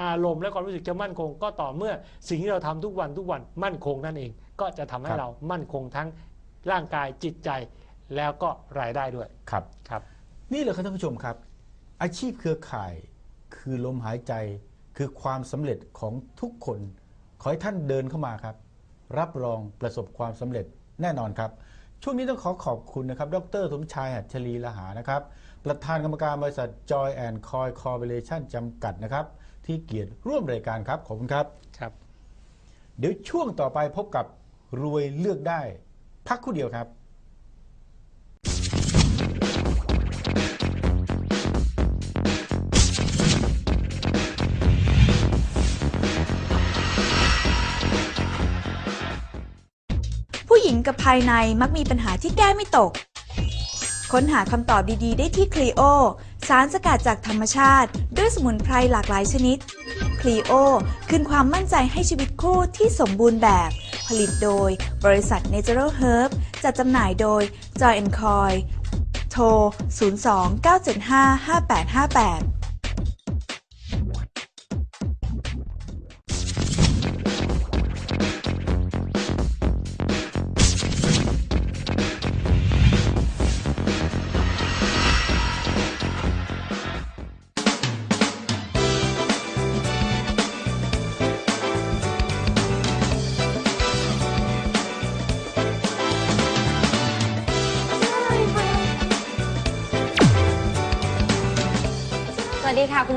อารมณ์และความรู้สึกจะมั่นคง ก็ต่อเมื่อสิ่งที่เราทำทุกวันทุกวันมั่นคงนั่นเอง ก็จะทำให้ครับเรามั่นคงทั้งร่างกายจิตใจแล้วก็รายได้ด้วยครับครับ นี่เลยครับท่านผู้ชมครับ อาชีพเครือข่ายคือลมหายใจคือความสำเร็จของทุกคน ขอให้ท่านเดินเข้ามาครับ รับรองประสบความสำเร็จแน่นอนครับ ช่วงนี้ต้องขอขอบคุณนะครับ ดรสมชายหัตชลีละหานะครับ ประธานกรรมการบริษัท Joy and Coy Corporation จำกัดนะครับ ที่เกียรติร่วมรายการครับ ขอบคุณครับ ครับ เดี๋ยวช่วงต่อไปพบกับรวยเลือกได้ พักครู่เดียวครับผู้หญิงกับภายในมักมีปัญหาที่แก้ไม่ตก ค้นหาคำตอบดีๆ ได้ที่คลีโอ สารสกัดจากธรรมชาติ ด้วยสมุนไพรหลากหลายชนิดคลีโอคืนความมั่นใจให้ชีวิตคู่ที่สมบูรณ์แบบ ผลิตโดยบริษัท Natural Herb จัดจำหน่ายโดย Joy Coy โทร 02-975-5858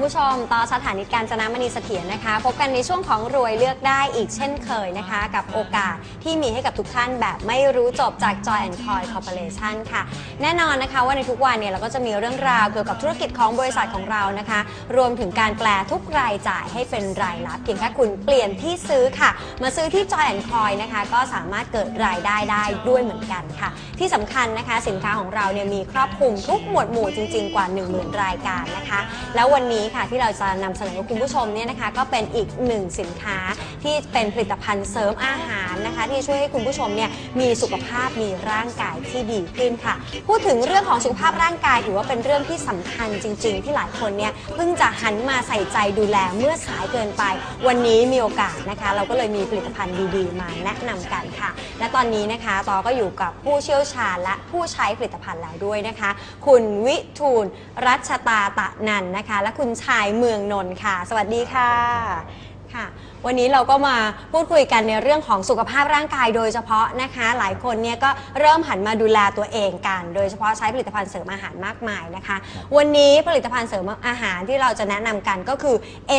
ผู้ชมต่อสถานีการจนามณีเสถียรนะคะ พบกันในช่วงของรวยเลือกได้อีกเช่นเคยนะคะ กับโอกาสที่มีให้กับทุกท่านแบบไม่รู้จบจาก Joy and Coy Corporation ค่ะ แน่นอนนะคะว่าในทุกวันเนี่ยเราก็จะมีเรื่องราวเกี่ยวกับธุรกิจของบริษัทของเรานะคะ รวมถึงการแปลทุกรายจ่ายให้เป็นรายรับเพียงแค่คุณเปลี่ยนที่ซื้อค่ะ มาซื้อที่ Joy and Coy นะคะ ก็สามารถเกิดรายได้ได้ด้วยเหมือนกันค่ะ ที่สำคัญนะคะสินค้าของเราเนี่ยมีครอบคลุมทุกหมวดหมู่จริง ๆ กว่า 10,000 รายการนะคะ แล้ววันนี้ค่ะ ที่เราจะนำเสนอคุณผู้ชมเนี่ยนะคะก็เป็นอีกหนึ่งสินค้าที่เป็นผลิตภัณฑ์เสริมอาหารนะคะ ที่ช่วยให้คุณผู้ชมเนี่ยมีสุขภาพมีร่างกายที่ดีขึ้นค่ะ พูดถึงเรื่องของสุขภาพร่างกายถือว่าเป็นเรื่องที่สำคัญจริง ๆ ที่หลายคนเนี่ยเพิ่งจะหันมาใส่ใจดูแลเมื่อสายเกินไป วันนี้มีโอกาสนะคะ เราก็เลยมีผลิตภัณฑ์ดีๆ มาแนะนำกันค่ะ และตอนนี้นะคะตอก็อยู่กับผู้เชี่ยวชาญและผู้ใช้ผลิตภัณฑ์แล้วด้วยนะคะ คุณวิทูลรัชตาตะนันนะคะ และคุณชายเมืองนนท์ค่ะ สวัสดีค่ะค่ะ วันนี้เราก็มาพูดคุยกันในเรื่องของสุขภาพร่างกายโดยเฉพาะนะคะ หลายคนเนี่ยก็เริ่มหันมาดูแลตัวเองกัน โดยเฉพาะใช้ผลิตภัณฑ์เสริมอาหารมากมายนะคะ วันนี้ผลิตภัณฑ์เสริมอาหารที่เราจะแนะนำกันก็คือ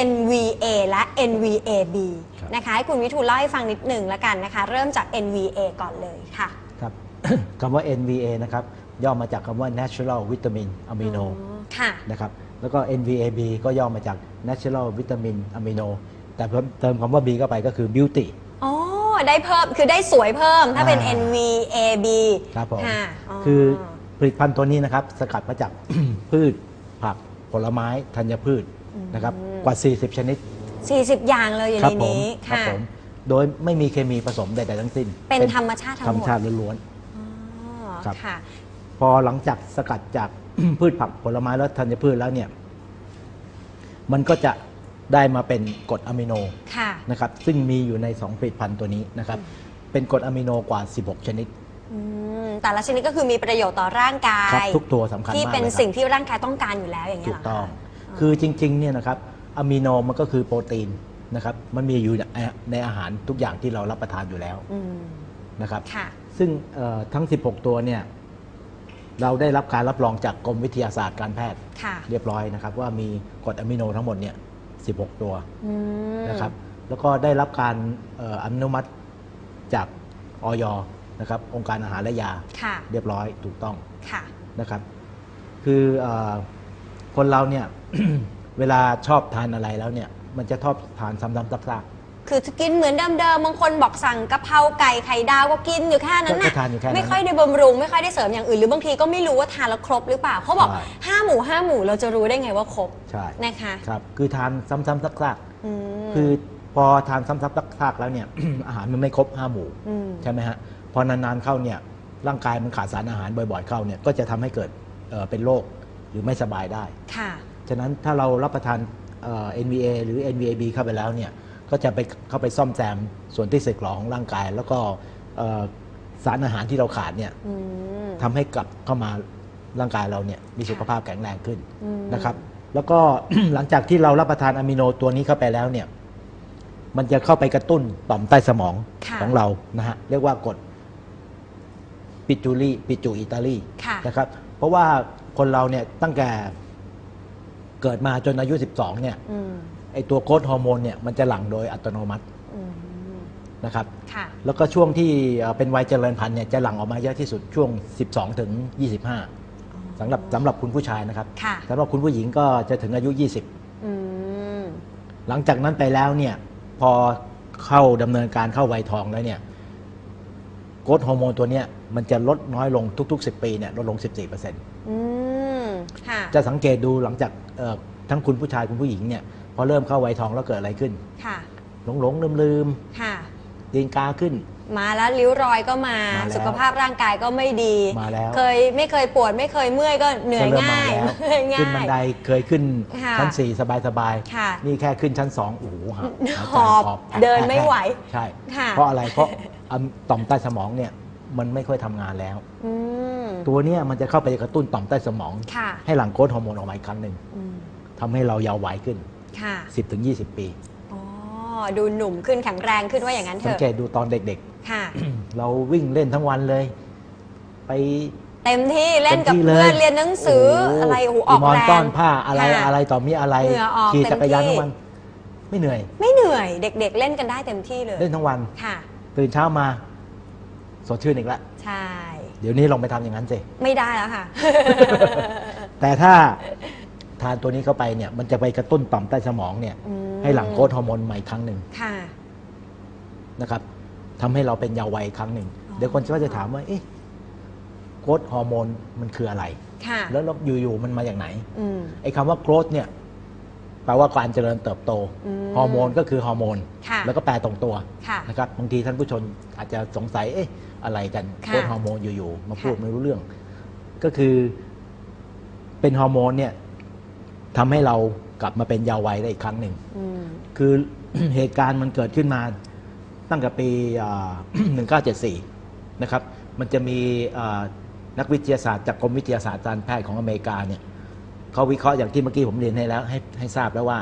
NVA และ NVAB ครับนะคะให้คุณวิทูลเล่าให้ฟังนิดหนึ่งแล้วกันนะคะ เริ่มจาก NVA ก่อนเลยค่ะ ครับ คำว่า NVA นะครับย่อมาจากคำว่า Natural Vitamin Amino อ๋อค่ะ นะครับ แล้วก็ NVAB ก็ย่อมาจาก Natural Vitamin Amino แต่เพิ่มเติมคำว่า B เข้าไปก็คือ Beauty อ๋อ ได้เพิ่ม คือได้สวยเพิ่ม ถ้าเป็น อ่า NVAB ครับผมค่ะคือผลิตภัณฑ์ตัวนี้นะครับ สกัดมาจาก พืช ผัก ผลไม้ ธัญพืชนะครับ กว่า 40 ชนิด40 อย่างเลยอยู่ครัในผมนี้ครับค่ะ ผมโดยไม่มีเคมีผสมใดๆทั้งสิ้นเป็นธรรมชาติทั้งธรรหมมดชาติล้วน อ๋อครับ ค่ะ ๆพอหลังจากสกัดจาก พืชผักผลไม้และธัญพืชแล้วเนี่ยมันก็จะได้มาเป็นกรดอะมิโนค่ะนะครับซึ่งมีอยู่ใน2ผลิตภัณฑ์ตัวนี้นะครับเป็นกรดอะมิโนกว่า 16 ชนิดอืมแต่ละชนิดก็คือมีประโยชน์ต่อร่างกาครับยทุกตัวสำคัญที่มากเป็นเลยครับสิ่งที่ร่างกายต้องการอยู่แล้วอย่างนี้ถูยเหรกอต้องคะคือจริงๆเนี่ยนะครับอะมิโนมันก็คือโปรตีนนะครับมันมีอยู่ในในอาหารทุกอย่างที่เรารับประทานอยู่แล้วอืมนะครับค่ะซึ่งเอ่อทั้ง 16 ตัวเนี่ย เราได้รับการรับรองจากกรมวิทยาศาสตร์การแพทย์ ค่ะ เรียบร้อยนะครับ ว่ามีกรดอะมิโนทั้งหมดเนี่ย16 ตัวอืมนะครับแล้วก็ได้รับการเอ่ออนุมัติจากออยนะครับองค์การอาหารและยาค่ะ เรียบร้อยถูกต้อง ค่ะ นะครับ คือเออคนเราเนี่ย เวลาชอบทานอะไรแล้วเนี่ย มันจะชอบทานซ้ำๆซัก คือกินเหมือนเดิมๆบางคนบอกสั่งกะเพราไก่ไข่ดาวก็กินอยู่แค่ๆนั้นก็น่ะทานอยู่แค่นั้นไม่ค่อยได้บำรุงไม่ค่อยได้เสริมอย่างอื่นหรือบางทีก็ไม่รู้ว่าทานแล้วครบหรือเปล่าเขาบอกใช่ ห้าหมู่ห้าหมู่เราจะรู้ได้ไงว่าครบใช่นะคะครับ คือทานซ้ำๆซักอืมๆคือพอทานซ้ำๆซักๆแล้วเนี่ย อาหารมันไม่ครบห้าหมู่ ม ใช่ไหมฮะพอนานๆเข้าเนี่ยร่างกายมันขาดสารอาหารบ่อยๆเข้าเนี่ยก็จะทำให้เกิดเอ่อเป็นโรคหรือไม่สบายได้ ค่ะ ฉะนั้นถ้าเรารับประทานเอ่อ NVA หรือ NVAB เข้าไปแล้วเนี่ย ก็จะไปเข้าไปซ่อมแซมส่วนที่สึกหรอของร่างกาย แล้วก็เอ่อสารอาหารที่เราขาดเนี่ยอืมทำให้กลับเข้ามาร่างกายเราเนี่ยมีสุขภาพแข็งแรงขึ้นอืมนะครับ แล้วก็หลังจากที่เรารับประทานอะมิโนตัวนี้เข้าไปแล้วเนี่ยมันจะเข้าไปกระตุ้นต่อมใต้สมองค่ะของเรานะฮะเรียกว่ากรดปิจูลีปิจูอิตาลีค่ะนะครับ เพราะว่าคนเราเนี่ยตั้งแต่เกิดมาจนอายุ 12 เนี่ยอืม ไอตัวโกรทฮอร์โมนเนี่ยมันจะหลั่งโดยอัตโนมัติอืมนะครับ ค่ะ แล้วก็ช่วงที่เอ่อเป็นวัยเจริญพันธุ์เนี่ยจะหลั่งออกมาเยอะที่สุดช่วง 12 ถึง 25สำหรับสำหรับคุณผู้ชายนะครับค่ะ สำหรับคุณผู้หญิงก็จะถึงอายุอืม20หลังจากนั้นไปแล้วเนี่ยพอเข้าดำเนินการเข้าวัยทองแล้วเนี่ยโกรทฮอร์โมนตัวเนี้ยมันจะลดน้อยลงทุก ๆ 10 ปีเนี่ยลดลง 14%อืม ค่ะ จะสังเกตดูหลังจากเอ่อทั้งคุณผู้ชายคุณผู้หญิงเนี่ย พอเริ่มเข้าวัยทองแล้วเกิดอะไรขึ้น ค่ะหลงหลงลืมลืมค่ะๆตีนกาขึ้น มาแล้วริ้วรอยก็มา มาแล้วสุขภาพร่างกายก็ไม่ดี มาแล้ว เคยไม่เคยปวดไม่เคยเมื่อยก็เหนื่อยก็เริ่มง่ายมาแล้วเหนื่อยง่ายขึ้นบันไดเคยขึ้นค่ะชั้นสี่สบายสบายๆค่ะนี่แค่ขึ้นชั้นสองโอ้โหหาหายใจหอบแผลเดินไม่ไหว ใช่ ค่ะเพราะอะไรเพราะอ่ำต่อมใต้สมองเนี่ยมันไม่ค่อยทำงานแล้ว อืมตัวเนี้ยมันจะเข้าไปกระตุ้นต่อมใต้สมอง ค่ะให้หลั่งโกรทฮอร์โมนออกมาอีกครั้งหนึ่งอืมทำให้เราเยาว์วัยขึ้น ค่ะ 10-20 ปีอ๋อดูหนุ่มขึ้นแข็งแรงขึ้นว่าอย่างนั้นเถสังอะเกตดูตอนเด็กค่ะ ๆ เราวิ่งเล่นทั้งวันเลย ไป เต็มที่เล่นกับต็มที่เพื่อนเรียนหนังสือโโหอะไรโอ้โหออกมอนแรงต้อนผ้าอะไรค่ะอะไรต่อมีอะไรเหงื่อออกขี่จักรยานเต็มที่ ทั้งวันไม่เหนื่อย ไม่เหนื่อยเด็กๆ เล่นกันได้เต็มที่เลยเล่นทั้งวันค่ะ ตื่นเช้ามา สดชื่นอีกแล้วใช่ เดี๋ยวนี้ลองไปทำอย่างนั้นสิ ไม่ได้แล้วค่ะ แต่ถ้าทานตัวนี้เข้าไปเนี่ยมันจะไปกระตุ้นต่อมใต้สมองเนี่ย อืมให้หลั่งโกรทฮอร์โมนใหม่ครั้งหนึ่งค่ะ นะครับทำให้เราเป็นเยาว์วัยครั้งหนึ่ง อ๋อ เดี๋ยวคนก็จะถามว่าเอ๊ะโกรทฮอร์โมนมันคืออะไร ค่ะแล้วแล้วอยู่ๆมันมาอย่างไหน อืม ไอ้คำว่าโกรทเนี่ยแปลว่าการเจริญเติบโต อืมฮอร์โมนก็คือฮอร์โมน ค่ะ แล้วก็แปลตรงตัวค่ะ นะครับบางทีท่านผู้ชมอาจจะสงสัยเอ๊ะอะไรกันค่ะโกรทฮอร์โมนอยู่ๆมาพูดค่ะ ไม่รู้เรื่อง ก็คือเป็นฮอร์โมนเนี่ย ทำให้เรากลับมาเป็นเยาว์วัยได้อีกครั้งหนึ่ง อืม คือ เหตุการณ์มันเกิดขึ้นมาตั้งแต่ปีอ่า 1974 นะครับ มันจะมีอ่านักวิทยาศาสตร์จากกรมวิทยาศาสตร์การแพทย์ของอเมริกาเนี่ยเขาวิเคราะห์อย่างที่เมื่อกี้ผมเรียนให้แล้วให้ให้ทราบแล้วว่า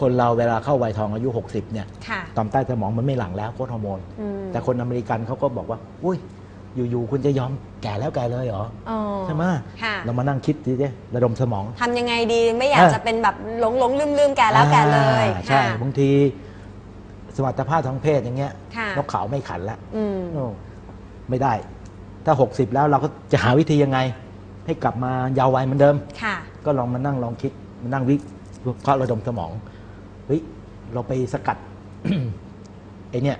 คนเราเวลาเข้าวัยทองอายุ 60 เนี่ยค่ะ ต่อมใต้สมองมันไม่หลั่งแล้วโคตรฮอร์โมน อืม แต่คนอเมริกันเขาก็บอกว่า อุ้ย อยู่ๆคุณจะยอมแก่แล้วแก่เลยเหรออ๋อใช่ไหมค่ะเรามานั่งคิดดิเระดมสมอง ทำยังไงดีไม่อยากเออจะเป็นแบบหลงหลงลืมลืมๆแกแล้วแกเลยอ่าใช่ค่ะ บางที สมรรถภาพทางเพศอย่างเงี้ยค่ะ นกเขาไม่ขันแล้วอืมโอ้ไม่ได้ ถ้า 60 แล้วเราก็จะหาวิธียังไง ให้กลับมาเยาว์วัยเหมือนเดิม ค่ะ ก็ลองมานั่งลองคิดมานั่งวิเคราะห์ระดมสมองเฮ้ยเราไปสกัด ไอเนี่ย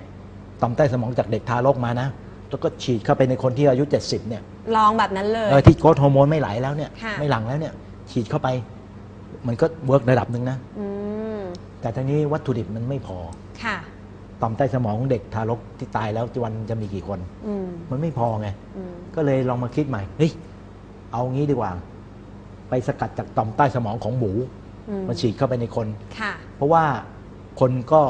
ต่อมใต้สมองจากเด็กทารกมานะ แล้วก็ฉีดเข้าไปในคนที่อายุ 70เนี่ยลองแบบนั้นเลย เออที่โกรทฮอร์โมนไม่ไหลแล้วเนี่ย ค่ะ ไม่หลั่งแล้วเนี่ย ฉีดเข้าไป มันก็เวิร์กระดับหนึ่งนะ อืมแต่ทีนี้วัตถุดิบมันไม่พอ ค่ะ ต่อมใต้สมองของเด็กทารกที่ตายแล้ววันจะมีกี่คน อืมมันไม่พอไง อืมก็เลยลองมาคิดใหม่ เฮ้ย เอางี้ดีกว่า ไปสกัดจากต่อมใต้สมองของหมูอืมมาฉีดเข้าไปในคน ค่ะ เพราะว่าคนก็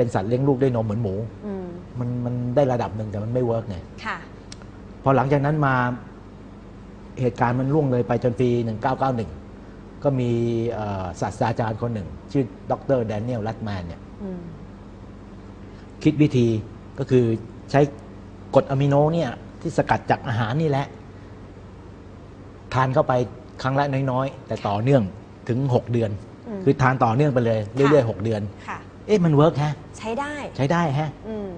เป็นสัตว์เลี้ยงลูกด้วยนมเหมือนหมู อืมมันมันได้ระดับหนึ่งแต่มันไม่เวิร์กไงค่ะ พอหลังจากนั้นมาเหตุการณ์มันล่วงเลยไปจนปี 1991 ก็มีเอ่อศาสตราจารย์คนหนึ่ง ชื่อดรแดเนียลลัตแมนเนี่ย อืมคิดวิธีก็คือใช้กรดอะมิโนเนี่ยที่สกัดจากอาหารนี่แหละ ทานเข้าไปครั้งละน้อยๆ แต่ต่อเนื่องถึง 6 เดือนอืมคือทานต่อเนื่องไปเลย เรื่อยๆ 6 เดือน ค่ะ เอ๊ะมันเวิร์กฮะ ใช้ได้ใช้ได้ฮะอืม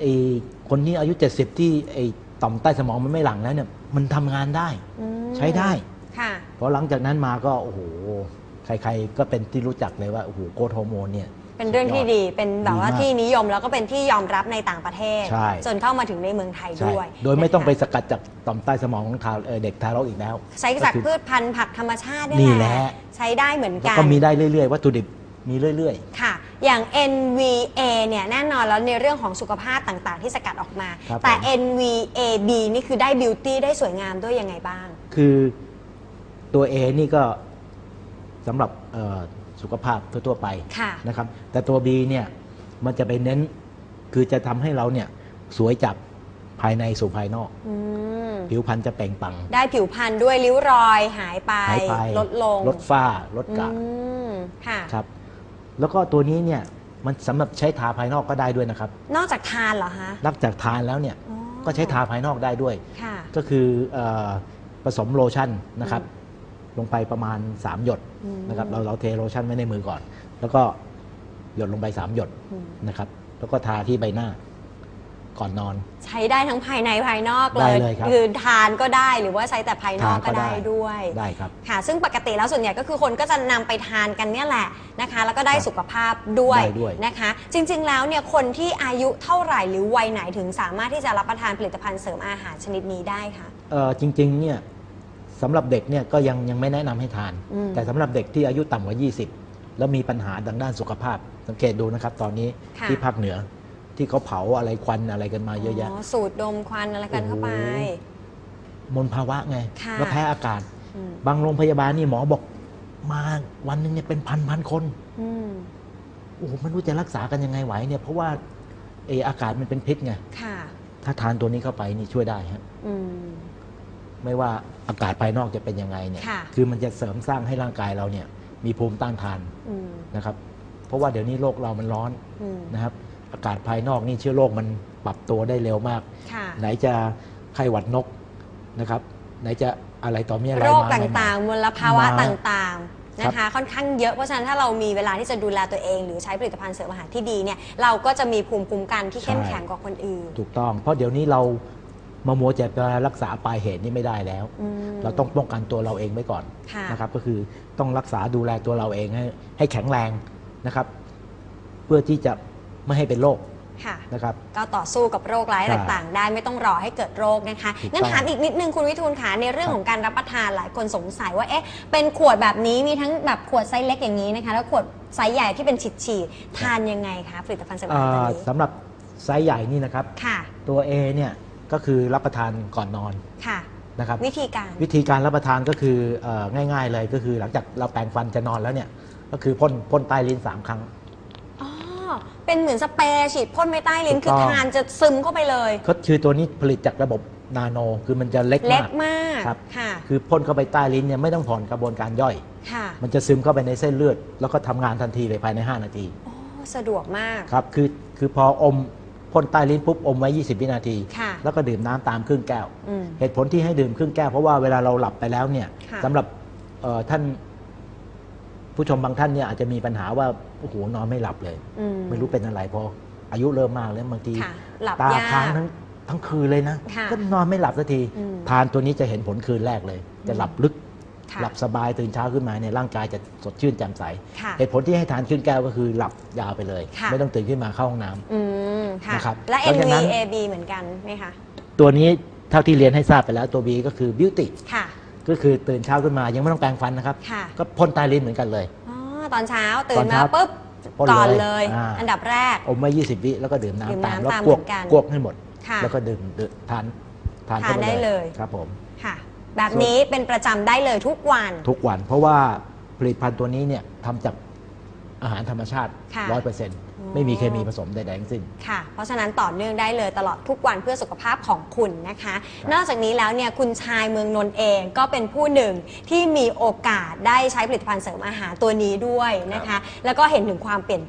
ไอคนที่อายุ 70 ที่ไอต่อมใต้สมองมันไม่หลั่งแล้วเนี่ย มันทำงานได้ อืมใช้ได้ ค่ะ เพราะหลังจากนั้นมาก็โอ้โห ใครๆก็เป็นที่รู้จักเลยว่าโอ้โหโกรทฮอร์โมนเนี่ย เป็นเรื่องที่ดีเป็นแบบว่าดีมากที่นิยมแล้วก็เป็นที่ยอมรับในต่างประเทศ ใช่ จนเข้ามาถึงในเมืองไทยใช่ด้วยโดยไม่ต้องไปนะคะสกัดจากต่อมใต้สมองของทารเอ่อเด็กทารกอีกแล้ว ใช้จากก็คือพืชพันธุ์ผักธรรมชาตินี่นี่แหแหละ ละ ใช้ได้เหมือนแล้วกันก็มีได้เรื่อยๆ วัตถุดิบมีเรื่อย ค่ะ อย่าง NVA เนี่ยแน่นอนแล้วในเรื่องของสุขภาพต่างๆ ที่สกัดออกมา ครับแต่ ผม NVAB นี่คือได้บิวตี้ได้สวยงามด้วยยังไงบ้างๆคือตัว A นี่ก็สำหรับเอ่อสุขภาพทั่วๆไปค่ะ นะครับแต่ตัว B เนี่ยมันจะไปเน้นคือจะทำให้เราเนี่ยสวยจากภายในสู่ภายนอก อืมผิวพรรณจะเปล่งปลังได้ผิวพรรณด้วยริ้วรอยหายไป หายไปลดลงลดฝ้าลดกระอืมค่ะ ครับ แล้วก็ตัวนี้เนี่ยมันสำหรับใช้ทาภายนอกก็ได้ด้วยนะครับ นอกจากทานเหรอคะนอกจากทานแล้วเนี่ยอ๋อก็ใช้ทาภายนอกได้ด้วย ค่ะ ก็คือเออผสมโลชั่นนะครับ ลงไปประมาณ 3 หยดอืม นะครับเราเราเทโลชั่นไว้ในมือก่อน แล้วก็หยดลงไป 3 หยดอืมนะครับ แล้วก็ทาที่ใบหน้า ก่อนนอน ใช้ได้ทั้งภายในภายนอกเลได้ยเลยครับคือทานก็ได้หรือว่าใช้แต่ภายนอกทาก็ก็ได้ ได้ด้วยได้ครับ ค่ะ ซึ่งปกติแล้วส่วนใหญ่ก็คือคนก็จะนำไปทานกันเนี่ยแหละนะคะ แล้วก็ได้ครับสุขภาพด้วยได้ด้วย นะคะ จริงๆแล้วเนี่ยคนที่อายุเท่าไหร่หรือวัยไหนถึงสามารถที่จะรับประทานผลิตภัณฑ์เสริมอาหารชนิดนี้ได้คะ เอ่อจริงๆเนี่ยสำหรับเด็กเนี่ยก็ยังยังไม่แนะนำให้ทาน อืมแต่สำหรับเด็กที่อายุต่ำกว่า 20 แล้วมีปัญหาทางด้านสุขภาพ สังเกตดูนะครับ ตอนนี้ค่ะ ที่ภาคเหนือ ที่เขาเผาอะไรควันอะไรกันมาเยอะแยะสูดดมควันอะไรกันเข้าไปโอ้โหมลภาวะไงค่ะแล้วแพ้อากาศอืมบางโรงพยาบาลนี่หมอบอกมาวันหนึงเนี่ยเป็นพันพันๆคนอืมโอ้โหไม่รู้จะรักษากันยังไงไหวเนี่ย เพราะว่าเอออากาศมันเป็นพิษไงค่ะถ้าทานตัวนี้เข้าไปนี่ช่วยได้ฮะอืมไม่ว่าอากาศภายนอกจะเป็นยังไงเนี่ยค่ะคือมันจะเสริมสร้างให้ร่างกายเราเนี่ย มีภูมิต้านทานอืมนะครับ เพราะว่าเดี๋ยวนี้โลกเรามันร้อนอืมนะครับ อากาศภายนอกนี่เชื้อโรคมันปรับตัวได้เร็วมากค่ะไหนจะไข้หวัดนกนะครับ ไหนจะอะไรต่อมีอะไรโรคมาตใหม่ๆ่างๆ มลภาวะมาต่างๆนะคะค่อนข้างเยอะเพราะฉะนั้นถ้าเรามีเวลาที่จะดูแลตัวเอง หรือใช้ผลิตภัณฑ์เสริมอาหารที่ดีเนี่ยเราก็จะมีภูมิคุ้มกันที่เข้มใช่แข็งกว่าคนอื่น ถูกต้อง เพราะเดี๋ยวนี้เรามามัวแต่จะรักษาปลายเหตุนี่ไม่ได้แล้วอืมเราต้องป้องกันตัวเราเองไว้ก่อนค่ะนะครับ ก็คือต้องรักษาดูแลตัวเราเองให้ให้แข็งแรงนะครับ เพื่อที่จะ ไม่ให้เป็นโรคค่ะ นะครับ ก็ต่อสู้กับโรคร้ายใช่ต่างๆ ได้ไม่ต้องรอให้เกิดโรคนะคะถูกงั้นต้อง ถามอีกนิดนึงคุณวิทูลค่ะในเรื่องครับของการรับประทานหลายคนสงสัยว่าเอ๊ะเป็นขวดแบบนี้มีทั้งแบบขวดไซส์เล็กอย่างนี้นะคะ แล้วขวดไซส์ใหญ่ที่เป็นฉีดๆทานยังไงคะผลิตภัณฑ์เสริมอาหารตัวอ่านี้สำหรับไซส์ใหญ่นี่นะครับ ค่ะตัว A เนี่ยก็คือรับประทานก่อนนอนค่ะ นะครับ วิธีการ วิธีการรับประทานก็คือเออง่าย ๆ เลยก็คือหลังจากเราแปรงฟันจะนอนแล้วเนี่ยก็คือพ่นพ่นใต้ลิ้นสามครั้งอ๋อ เป็นเหมือนสเปรย์ฉีดพ่นไม่ใต้ลิ้นถูคืกอต้อง ทานจะซึมเข้าไปเลย ก็คือตัวนี้ผลิตจากระบบนาโน คือมันจะเล็กเล็กมากมากครับ ค่ะคือพ่นเข้าไปใต้ลิ้นเนี่ยไม่ต้องผ่อนกระบวนการย่อย ค่ะมันจะซึมเข้าไปในเส้นเลือด แล้วก็ทำงานทันทีเลยภายใน 5 นาทีโอ้สะดวกมาก ครับ คือคือพออมพ่นใต้ลิ้นปุ๊บอมไว้ 20 วินาที ค่ะ แล้วก็ดื่มน้ำตามครึ่งแก้ว อืม เหตุผลที่ให้ดื่มครึ่งแก้วเพราะว่าเวลาเราหลับไปแล้วเนี่ยค่ะ สำหรับเอ่อท่าน ผู้ชมบางท่านเนี่ยอาจจะมีปัญหาว่าโอ้โหนอนไม่หลับเลย อืมไม่รู้เป็นอะไรพออายุเริ่มมากแล้วบางทีค่ะหลับตายาก ค้างทั้งทั้งคืนเลยนะค่ะก็นอนไม่หลับสักที อืมทานตัวนี้จะเห็นผลคืนแรกเลย จะหลับลึกค่ะ หลับสบายตื่นเช้าขึ้นมาเนี่ยร่างกายจะสดชื่นแจ่มใสค่ะ เหตุผลที่ให้ทานครึ่งแก้วก็คือหลับยาวไปเลย ค่ะ ไม่ต้องตื่นขึ้นมาเข้าห้องน้ำ อืมค่ะนะครับและหลังจากนั้น NVAB เหมือนกันไหมคะ ตัวนี้เท่าที่เรียนให้ทราบไปแล้วตัว B ก็คือ Beauty ค่ะ ก็คือตื่นเช้าขึ้นมายังไม่ต้องแปรงฟันนะครับ ค่ะ ก็พ่นใต้ลิ้นเหมือนกันเลย อ๋อตอนเช้าตื่ตอนนมาเช้าปุ๊บพ่นก่อนเลยเลยอ่าอันดับแรก อมไว้20 วิแล้วก็ดื่มดื่มน้ำตามน้ำแล้วตามกวกเหมือนกันกวกให้หมด ค่ะแล้วก็ดื่มดื่มทานทานทานข้ปได้เลย ครับผม ค่ะ แบบนี้เป็นประจำได้เลยทุกวัน ทุกวันเพราะว่าผลิตภัณฑ์ตัวนี้เนี่ยทำจากอาหารธรรมชาติ ค่ะร้อยเปอร์เซ็นต์อ๋อไม่มีเคมีผสมใดๆทั้งสิ้น ค่ะ เพราะฉะนั้นต่อเนื่องได้เลยตลอดทุกวันเพื่อสุขภาพของคุณนะคะครับนอกจากนี้แล้วเนี่ยคุณชายเมืองนนท์เองก็เป็นผู้หนึ่งที่มีโอกาสได้ใช้ผลิตภัณฑ์เสริมอาหารตัวนี้ด้วยนะคะ แล้วก็เห็นถึงความเปลี่ยน